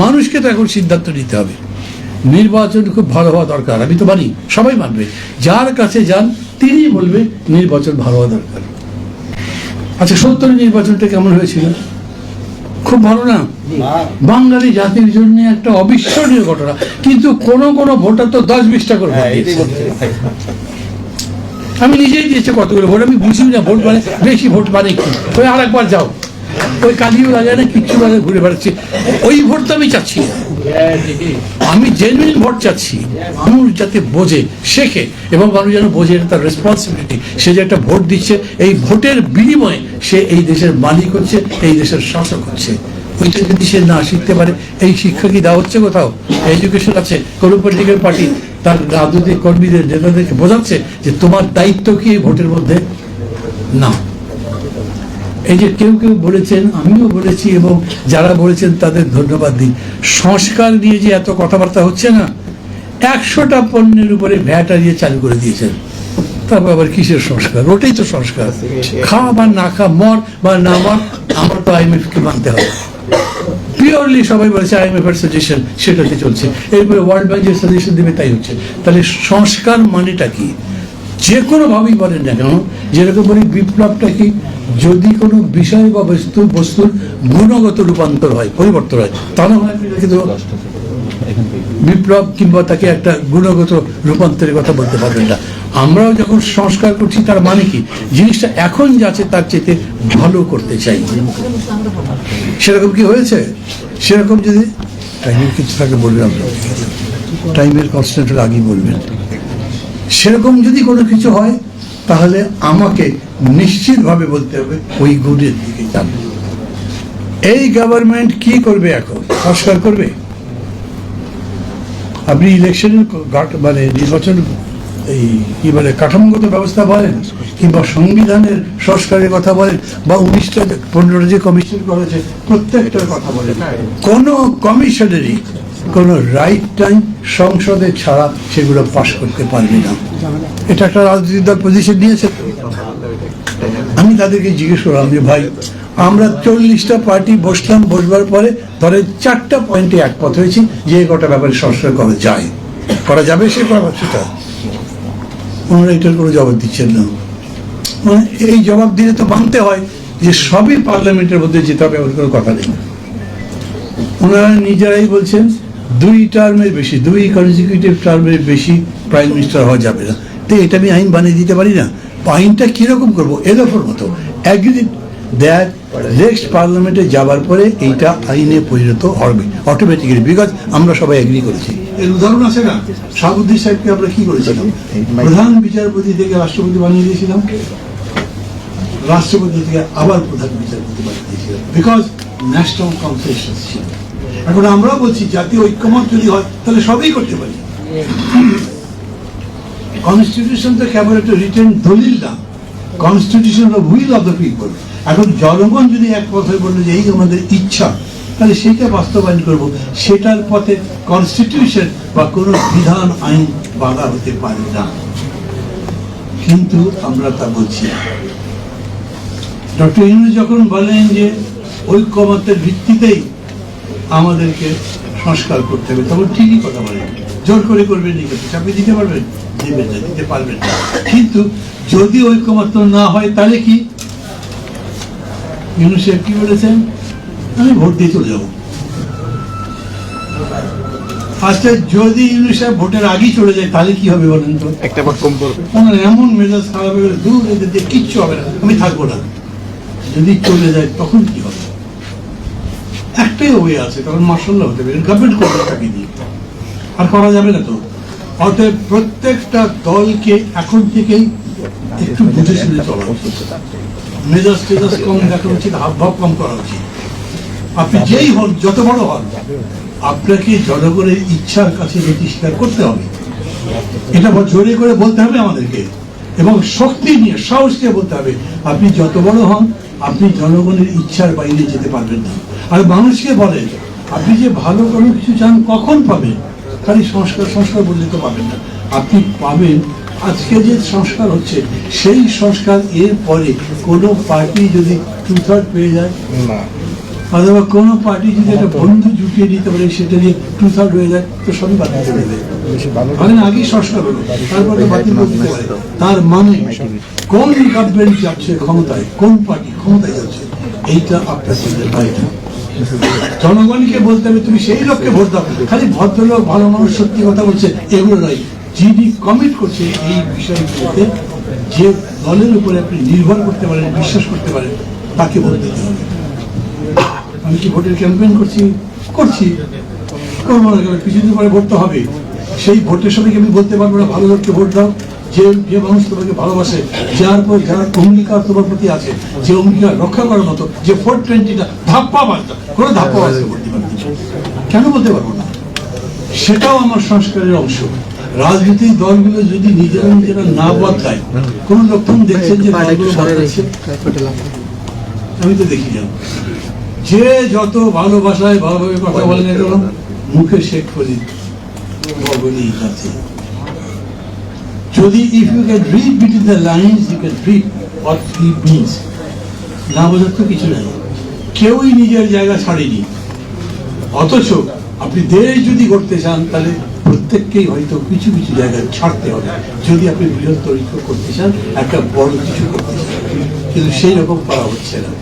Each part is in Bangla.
মানুষকে তো এখন সিদ্ধান্ত নিতে হবে। নির্বাচন খুব ভালো হওয়া দরকার আমি তো মানি সবাই মানবে। যার কাছে যান তিনি বলবে নির্বাচন ভালো হওয়া দরকার। আচ্ছা সত্তরের নির্বাচনটা কেমন হয়েছিল? খুব ভালো না? বাঙালি জাতির জন্য একটা অবিস্মরণীয় ঘটনা কিন্তু কোন কোন ভোটার তো দশ বিশটা করে আমি নিজেই দিয়েছি কতগুলো ভোট আমি বুঝি না ভোট মানে বেশি ভোট মানে কি? ওই আর একবার যাও। ওই কালিও লাগে না কিচ্ছু লাগে ঘুরে বেড়াচ্ছি। ওই ভোট তো আমি চাচ্ছি। আমি জেনুইন ভোট চাচ্ছি। মানুষ যাতে বোঝে, শেখে এবং মানুষ যেন বোঝে তার রেসপন্সিবিলিটি সে যে একটা ভোট দিচ্ছে, এই ভোটের বিনিময়ে সে এই দেশের মালিক হচ্ছে, এই দেশের শাসক হচ্ছে। ওইটা যদি সে না শিখতে পারে, এই শিক্ষা কি দেওয়া হচ্ছে কোথাও? এডুকেশন আছে, কোনো পলিটিক্যাল পার্টি তার রাজনৈতিক কর্মীদের, নেতাদেরকে বোঝাচ্ছে যে তোমার দায়িত্ব কি এই ভোটের মধ্যে? না। এই যে কেউ কেউ বলেছেন, আমিও বলেছি এবং যারা বলেছেন তাদের ধন্যবাদ দিই। সংস্কার নিয়ে যে এত কথাবার্তা হচ্ছে না, একশোটা পণ্যের উপরে ভ্যাট দিয়ে চালু করে দিয়েছেন। তারপর আবার কিসের সংস্কার? ওটাই তো সংস্কার। খা বা না খা মর বা না মর, আমার তো আইএমএফ কে মানতে হবে। পিওরলি সবাই বলেছে আইএমএফ এর সাজেশন সেটাতে চলছে। এরপরে ওয়ার্ল্ড ব্যাংক যে সাজেশন দেবে তাই হচ্ছে। তাহলে সংস্কার মানেটা কি? যে কোনো ভাবেই বলেন না কেন, যেরকম বলি বিপ্লবটা কি যদি কোনো বিষয় বা বস্তু, বস্তুর গুণগত রূপান্তর হয়, পরিবর্তন হয়, তাহলে হয় কিন্তু বিপ্লব কিংবা তাকে একটা গুণগত রূপান্তরের কথা বলতে পারবেন না। আমরাও যখন সংস্কার করছি, তার মানে কি? জিনিসটা এখন যাচ্ছে তার চেয়ে ভালো করতে চাই। সেরকম কি হয়েছে? সেরকম যদি টাইমের কিছু থাকে বলবেন টাইমের কনস্ট্যান্টের আগেই বলবেন। সেরকম যদি কোনো কিছু হয়, তাহলে আমাকে নিশ্চিতভাবে বলতে হবে ওই গুণের দিকে যাবে এই গভর্নমেন্ট কি করবে এখন? সংস্কার করবে? আপনি ইলেকশনের মানে নির্বাচন, এই কি বলে, কাঠামোগত ব্যবস্থা বলেন, কিংবা সংবিধানের সংস্কারের কথা বলেন, বা উনিশটা পনেরোটা যে কমিশন করেছে, প্রত্যেকটার কথা বলেন। কোনো কমিশনেরই কোনো রাইট টাইম সংসদে ছাড়া সেগুলো পাশ করতে পারবে না। এটা একটা রাজনৈতিক দল পজিশন নিয়েছে। আমি তাদেরকে জিজ্ঞেস করলাম যে, ভাই, আমরা চল্লিশটা পার্টি বসলাম, বসবার পরে ধরে চারটা পয়েন্টে একমত হয়েছি যে কটা ব্যাপারে সংস্কার করা যায়। করা যাবে সে করা সেটা। ওনারা এটার কোনো জবাব দিচ্ছেন না। মানে এই জবাব দিলে তো মানতে হয় যে সবই পার্লামেন্টের মধ্যে যেতে হবে এমন কোনো কথা নেই। ওনারা নিজেরাই বলছেন দুই টার্মের বেশি, দুই কনজিকিউটিভ টার্মের বেশি প্রাইম মিনিস্টার হওয়া যাবে না। তো এটা আমি আইন বানিয়ে দিতে পারি না। আইনটা কীরকম করব? এরকম মতো। অ্যাগ্রি দ্যাট নেক্সট পার্লামেন্টে যাবার পরে এইটা আইনে পরিণত হবে অটোমেটিক্যালি বিকজ আমরা সবাই এগ্রি করেছি। এর উদাহরণ আছে না? শাহাবুদ্দিন সাহেবকে আমরা কি করেছিলাম? প্রধান বিচারপতি থেকে রাষ্ট্রপতি বানিয়ে দিয়েছিলাম। রাষ্ট্রপতি থেকে আবার প্রধান বিচারপতি বানিয়ে দিয়েছিলাম। বিকজ ন্যাশনাল কনসেনসাস ছিল। এখন আমরা বলছি, জাতীয় ঐক্যমত যদি হয়, তাহলে সবই করতে পারি। কনস্টিটিউশন তো কেবল একটা রিটার্ন দলিল না। Constitution of will of the people এখন জনগণ যদি এক কথায় বলল যে এই আমাদের ইচ্ছা, তাহলে সেইটা বাস্তবায়ন করব। সেটার পথে কনস্টিটিউশন বা কোনো বিধান, আইন বাধা হতে পারে না। কিন্তু আমরা তা বলছি ডক্টর ইনু যখন বলেন যে ঐক্যমতের ভিত্তিতেই আমাদেরকে সংস্কার করতে হবে। তখন ঠিকই কথা বলেন। জোর করে করবেন নি চাপিয়ে দিতে পারবেন? দেবেন না দিতে পারবেন না। কিন্তু যদি ঐক্যমত্য না হয় তাহলে কি? ইনু কি বলেছেন? আমি ভোট দিয়ে চলে যাব। আচ্ছা যদি সাহেব ভোটের আগেই চলে যায় তাহলে কি হবে বলেন তো? একটা ভোট কম পড়বে। ওনার এমন মেজাজ খারাপ হয়ে গেলে দূর এদের দিয়ে কিচ্ছু হবে না। আমি থাকব না। যদি চলে যায় তখন কি হবে? একটাই ওয়ে আছে, কারণ মার্শাল্লাহ হতে পারে গভর্নমেন্ট করবে তাকে দিয়ে আর করা যাবে না তো। অতএব প্রত্যেকটা দলকে এখন থেকেই একটু বুঝে শুনে চলা মেজাজ টেজাজ কম দেখা উচিত হাব ভাব কম করা উচিত। আপনি যেই হন, যত বড় হন, আপনাকে জনগণের ইচ্ছার কাছে যেটি স্বীকার করতে হবে। এটা জোরে করে বলতে হবে আমাদেরকে। এবং শক্তি নিয়ে, সাহস নিয়ে বলতে হবে, আপনি যত বড় হন, আপনি জনগণের ইচ্ছার বাইরে যেতে পারবেন না। আর মানুষকে বলেন আপনি যে ভালো কোনো কিছু চান কখন পাবেন? খালি সংস্কার সংস্কার বললে তো পাবেন না। আপনি পাবেন আজকে যে সংস্কার হচ্ছে সেই সংস্কার এর পরে কোনো পার্টি যদি টু থার্ড পেয়ে যায়? না। অথবা কোনো পার্টি যদি একটা বন্ধু জুটিয়ে দিতে পারে সেটা নিয়ে টু থার্ড হয়ে যায় তো সবই বাতিল করে দেবে। ওখানে আগেই সংস্কার হলো তারপরে বাতিল করে দিতে পারে। তার মানে কোন গভর্নমেন্ট যাচ্ছে ক্ষমতায় কোন পার্টি ক্ষমতায় যাচ্ছে এইটা আপনার বাইরে। জনগণকে বলতে হবে, তুমি সেই লোককে ভোট দাও। খালি ভদ্রলোক, ভালো মানুষ, সত্যি কথা বলছে, এগুলো নয়। যিনি কমিট করছে এই বিষয়গুলোতে, যে দলের উপরে আপনি নির্ভর করতে পারেন, বিশ্বাস করতে পারেন, তাকে ভোট দিতে হবে। আমি কি ভোটের ক্যাম্পেইন করছি? করছি। করব না কিছুদিন পরে ভোট তো হবে। সেই ভোটের কি আমি বলতে পারব না, ভালো লোককে ভোট দাও? যে যে মানুষ তোমাকে ভালোবাসে যার পর যার অঙ্গীকার তোমার প্রতি আছে যে অঙ্গীকার রক্ষা করার মতো যে ফোর টোয়েন্টিটা ধাপ্পা বার্তা কোনো ধাপ্পা বার্তা করতে পারবে কেন বলতে পারব না? সেটাও আমার সংস্কারের অংশ। রাজনৈতিক দলগুলো যদি নিজেরা নিজেরা না বদলায় কোন লক্ষণ দেখছেন যে আমি তো দেখি না যে যত ভালোবাসায় ভালোভাবে কথা বলেন মুখে শেখ করি ভগবতী আছে যদি if you can read between the lines you can read what he means না বোঝার তো কিছু নাই। কেউই নিজের জায়গা ছাড়েনি। অথচ আপনি দেশ যদি করতে চান, তাহলে প্রত্যেককেই হয়তো কিছু কিছু জায়গায় ছাড়তে হবে। যদি আপনি ঐক্য করতে চান, একটা বড় কিছু করতে চান। কিন্তু সেই রকম করা হচ্ছে না।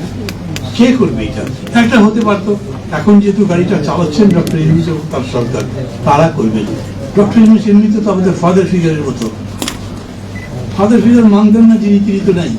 কে করবে এটা? একটা হতে পারতো। এখন যেহেতু গাড়িটা চালাচ্ছেন ডক্টর ইউনুস এবং তার সরকার, তারা করবেন। ডক্টর ইউনুস এমনিতে তো আমাদের ফাদার ফিগারের মতো। ফাদার ফিগার মানতেন না তিনি তো নাই